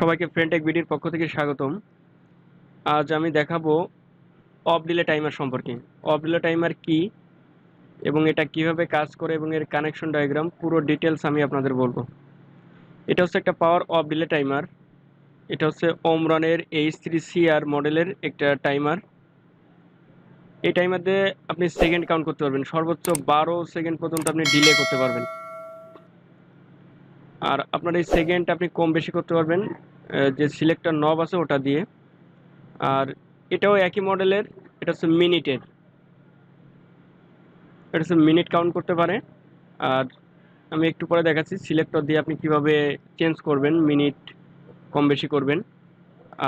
সবাইকে ফ্রেন্টেক বিডির পক্ষ থেকে স্বাগতম। আজ আমি দেখাবো অফ ডিলে টাইমার সম্পর্কে। অফ ডিলে টাইমার কি এবং এটা কীভাবে কাজ করে এবং এর কানেকশন ডায়াগ্রাম পুরো ডিটেলস আমি আপনাদের বলব। এটা হচ্ছে একটা পাওয়ার অফ ডিলে টাইমার এটা হচ্ছে ওমরনের এইচ থ্রি সিআর মডেলের একটা টাইমার এই টাইমার দিয়ে আপনি সেকেন্ড কাউন্ট করতে পারবেন। সর্বোচ্চ বারো সেকেন্ড পর্যন্ত আপনি ডিলে করতে পারবেন। আর আপনার এই সেকেন্ড আপনি কম বেশি করতে পারবেন যে সিলেক্টর নব আছে ওটা দিয়ে। আর এটাও একই মডেলের এটা হচ্ছে মিনিটের। এটা হচ্ছে মিনিট কাউন্ট করতে পারে। আর আমি একটু পরে দেখাচ্ছি সিলেক্টর দিয়ে আপনি কীভাবে চেঞ্জ করবেন মিনিট কম বেশি করবেন।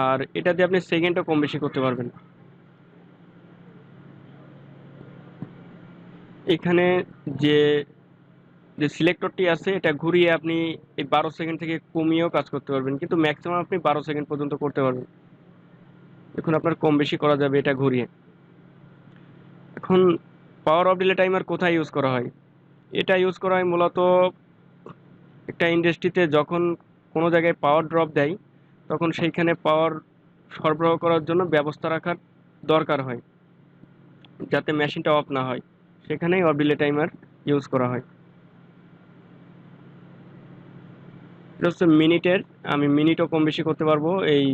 আর এটা দিয়ে আপনি সেকেন্ডও কম বেশি করতে পারবেন। এখানে যে যে সিলেক্টরটি আছে, এটা ঘুরিয়ে আপনি এই বারো সেকেন্ড থেকে কমিয়েও কাজ করতে পারবেন। কিন্তু ম্যাক্সিমাম আপনি বারো সেকেন্ড পর্যন্ত করতে পারবেন। এখন আপনার কম বেশি করা যাবে এটা ঘুরিয়ে। এখন পাওয়ার অফ ডিলে টাইমার কোথায় ইউজ করা হয়? এটা ইউজ করা হয় মূলত একটা ইন্ডাস্ট্রিতে যখন কোনো জায়গায় পাওয়ার ড্রপ দেয়, তখন সেইখানে পাওয়ার সরবরাহ করার জন্য ব্যবস্থা রাখার দরকার হয়। যাতে মেশিনটা অফ না হয়। সেখানেই অফ ডিলে টাইমার ইউজ করা হয়। এটা হচ্ছে মিনিটের, আমি মিনিটও কম বেশি করতে পারব এই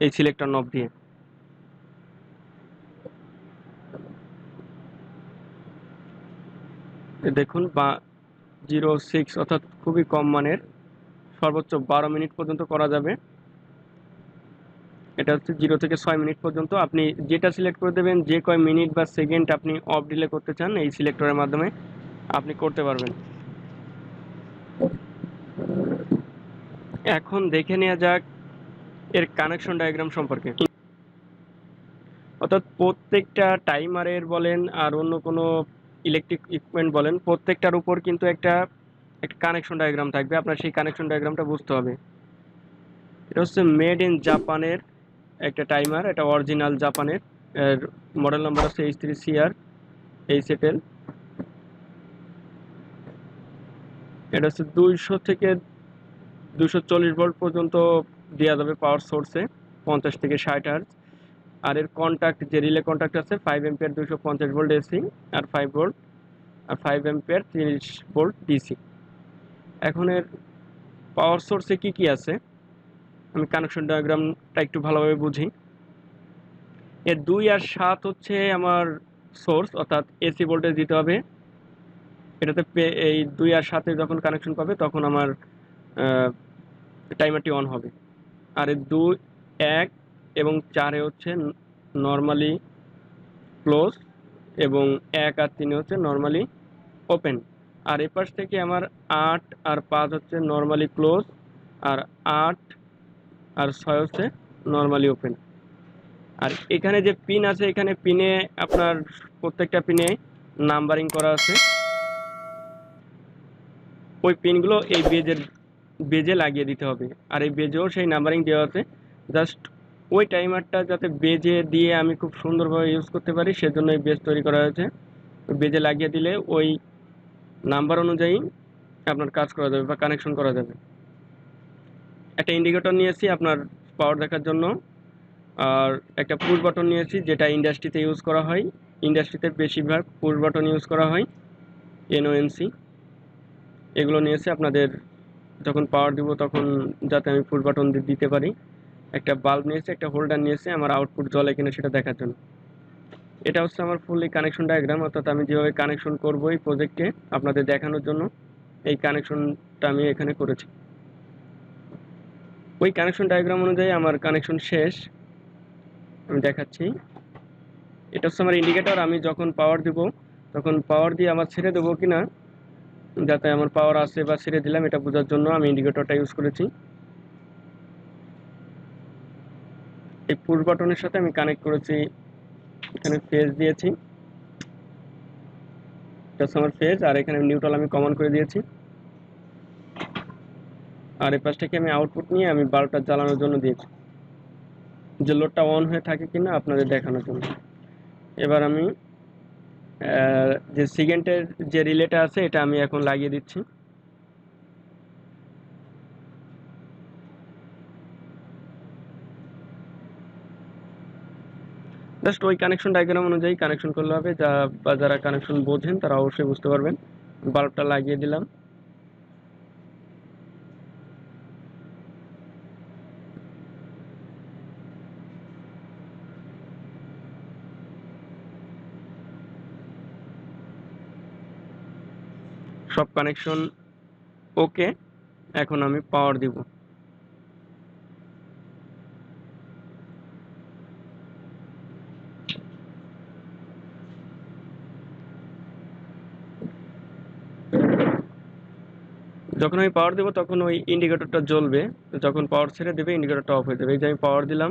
এই সিলেক্টর নব দিয়ে। দেখুন, বা জিরো সিক্স অর্থাৎ খুবই কম মানের, সর্বোচ্চ বারো মিনিট পর্যন্ত করা যাবে। এটা হচ্ছে জিরো থেকে ছয় মিনিট পর্যন্ত। আপনি যেটা সিলেক্ট করে দেবেন, যে কয় মিনিট বা সেকেন্ড আপনি অফ ডিলে করতে চান, এই সিলেক্টরের মাধ্যমে আপনি করতে পারবেন। এখন দেখে নেওয়া যাক এর কানেকশন ডায়াগ্রাম সম্পর্কে। অর্থাৎ প্রত্যেকটা টাইমারের বলেন আর অন্য কোনো ইলেকট্রিক ইকুইপমেন্ট বলেন, প্রত্যেকটার উপর কিন্তু একটা একটা কানেকশন ডায়াগ্রাম থাকবে। আপনার সেই কানেকশন ডায়াগ্রামটা বুঝতে হবে। এটা হচ্ছে মেড ইন জাপানের একটা টাইমার এটা অরিজিনাল জাপানের এর মডেল নাম্বার হচ্ছে এইচ থ্রি সিআর এই সেটেল এটা হচ্ছে দুইশো থেকে দুশো চল্লিশ ভোল্ট পর্যন্ত দেওয়া যাবে পাওয়ার সোর্সে পঞ্চাশ থেকে ষাট হার্জ আর এর কন্ট্যাক্ট যে রিলে কন্ট্যাক্ট আছে ফাইভ এম্পিয়ার দুশো পঞ্চাশ ভোল্ট এসি আর ফাইভ ভোল্ট আর ফাইভ এম্পিয়ার তিরিশ ভোল্ট ডিসি এখন এর পাওয়ার সোর্সে কি কি আছে? আমি কানেকশন ডায়াগ্রামটা একটু ভালোভাবে বুঝি। এর দুই আর সাত হচ্ছে আমার সোর্স অর্থাৎ এসি ভোল্টেজ দিতে হবে। এটাতে এই দুই আর সাথে যখন কানেকশন পাবে, তখন আমার টাইমারটি অন হবে। আর দুই, এক এবং চারে হচ্ছে নর্মালি ক্লোজ এবং এক আর তিনে হচ্ছে নর্মালি ওপেন আর এপাশ থেকে আমার আট আর পাঁচ হচ্ছে নর্মালি ক্লোজ আর আট আর ছয় হচ্ছে নর্মালি ওপেন আর এখানে যে পিন আছে, এখানে পিনে আপনার প্রত্যেকটা পিনে নাম্বারিং করা আছে। ওই পিনগুলো এই বেজের বেজে লাগিয়ে দিতে হবে। আর এই বেজেও সেই নাম্বারিং দেওয়া আছে। জাস্ট ওই টাইমারটা যাতে বেজে দিয়ে আমি খুব সুন্দরভাবে ইউজ করতে পারি, সেজন্য এই বেজ তৈরি করা হয়েছে। বেজে লাগিয়ে দিলে ওই নাম্বার অনুযায়ী আপনার কাজ করা যাবে বা কানেকশন করা যাবে। একটা ইন্ডিকেটর নিয়েছি আপনার পাওয়ার দেখার জন্য। আর একটা পুশ বাটন নিয়েছি, যেটা ইন্ডাস্ট্রিতে ইউজ করা হয়। ইন্ডাস্ট্রিতে বেশিরভাগ পুশ বাটন ইউজ করা হয় এনওএনসি এগুলো নিয়েছি আপনাদের যখন পাওয়ার দিব তখন যাতে আমি ফুল বাটন দিতে পারি। একটা বাল্ব নিয়েছি, একটা হোল্ডার নিয়েছি, আমার আউটপুট জ্বলে কিনা সেটা দেখার জন্য। এটা হচ্ছে আমার ফুললি কানেকশন ডায়াগ্রাম অর্থাৎ আমি যেভাবে কানেকশন করব এই প্রজেক্টে আপনাদের দেখানোর জন্য, এই কানেকশনটা আমি এখানে করেছি। ওই কানেকশন ডায়াগ্রাম অনুযায়ী আমার কানেকশন শেষ। আমি দেখাচ্ছি। এটা হচ্ছে আমার ইন্ডিকেটর আমি যখন পাওয়ার দিব, তখন পাওয়ার দিয়ে আমার ছেড়ে দেবো কি না যাতে আমার পাওয়ার আছে বা ছেড়ে দিলাম, এটা বোঝার জন্য আমি ইন্ডিকেটরটা ইউজ করেছি। এই পুশ বাটনের সাথে আমি কানেক্ট করেছি, এখানে ফেজ দিয়েছি। এটা আমার ফেজ আর এখানে নিউট্রাল আমি কমন করে দিয়েছি। আর এই পাশটাকে আমি আউটপুট নিয়ে আমি বাল্বটা জ্বালানোর জন্য দিয়েছি। যে লোডটা অন হয়ে থাকে কিনা আপনাদের দেখানোর জন্য। এবার আমি যে সিগেন্টের যে রিলেটা আছে, এটা আমি এখন লাগিয়ে দিচ্ছি। জাস্ট ওই কানেকশন ডায়াগ্রাম অনুযায়ী কানেকশন করলে হবে। যা বা যারা কানেকশন বোঝেন, তারা অবশ্যই বুঝতে পারবেন। বাল্বটা লাগিয়ে দিলাম। সব কানেকশন ওকে এখন আমি পাওয়ার দিব। যখন আমি পাওয়ার দেবো তখন ওই ইন্ডিকেটরটা জ্বলবে, যখন পাওয়ার ছেড়ে দেবে ইন্ডিকেটরটা অফ হয়ে যাবে। এই যে আমি পাওয়ার দিলাম,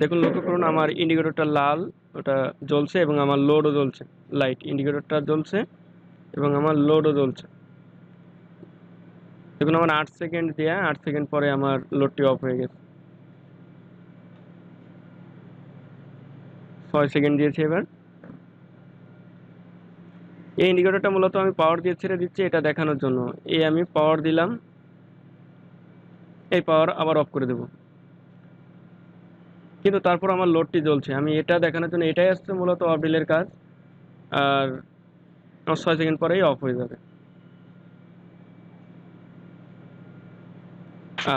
দেখুন লক্ষ্য করুন আমার ইন্ডিকেটরটা লাল, ওটা জ্বলছে এবং আমার লোডও জ্বলছে। লাইট ইন্ডিকেটরটা জ্বলছে। এবং আমার লোডও জ্বলছে। দেখুন, আমার আট সেকেন্ড দেয়া, আট সেকেন্ড পরে আমার লোডটি অফ হয়ে গেছে। ছয় সেকেন্ড দিয়েছি এবার। এই ইন্ডিকেটরটা মূলত আমি পাওয়ার দিয়ে ছেড়ে দিচ্ছি, এটা দেখানোর জন্য। এই আমি পাওয়ার দিলাম, এই পাওয়ার আবার অফ করে দেব। কিন্তু তারপর আমার লোডটি জ্বলছে। আমি এটা দেখানোর জন্য, এটাই আসছে মূলত অফ ডিলের কাজ। আর ছয় সেকেন্ড পরেই অফ হয়ে যাবে।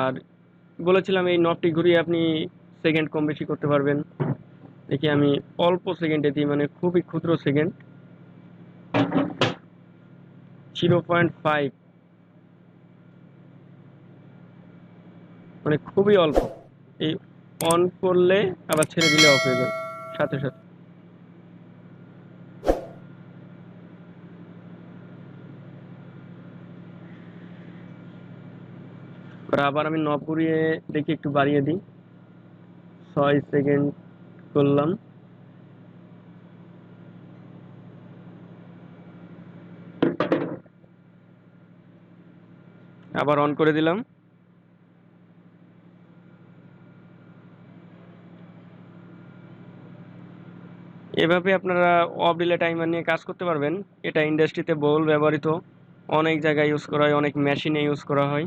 আর বলেছিলাম এই নবটি ঘুরিয়ে আপনি সেকেন্ড কম বেশি করতে পারবেন। দেখি আমি অল্প সেকেন্ডে দিই মানে খুবই ক্ষুদ্র সেকেন্ড জিরো পয়েন্ট ফাইভ মানে খুবই অল্প। এই অন করলে আবার ছেড়ে দিলে অফ হয়ে যাবে, সাথে সাথে। আবার আমি নব ঘুরিয়ে দেখি, একটু বাড়িয়ে দিই। ছয় সেকেন্ড করলাম। আবার অন করে দিলাম। এভাবে আপনারা অফ ডিলে টাইমার নিয়ে কাজ করতে পারবেন। এটা ইন্ডাস্ট্রিতে বহুল ব্যবহৃত। অনেক জায়গায় ইউজ করা হয়, অনেক মেশিনে ইউজ করা হয়।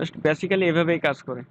জাস্ট বেসিক্যালি এভাবেই কাজ করে।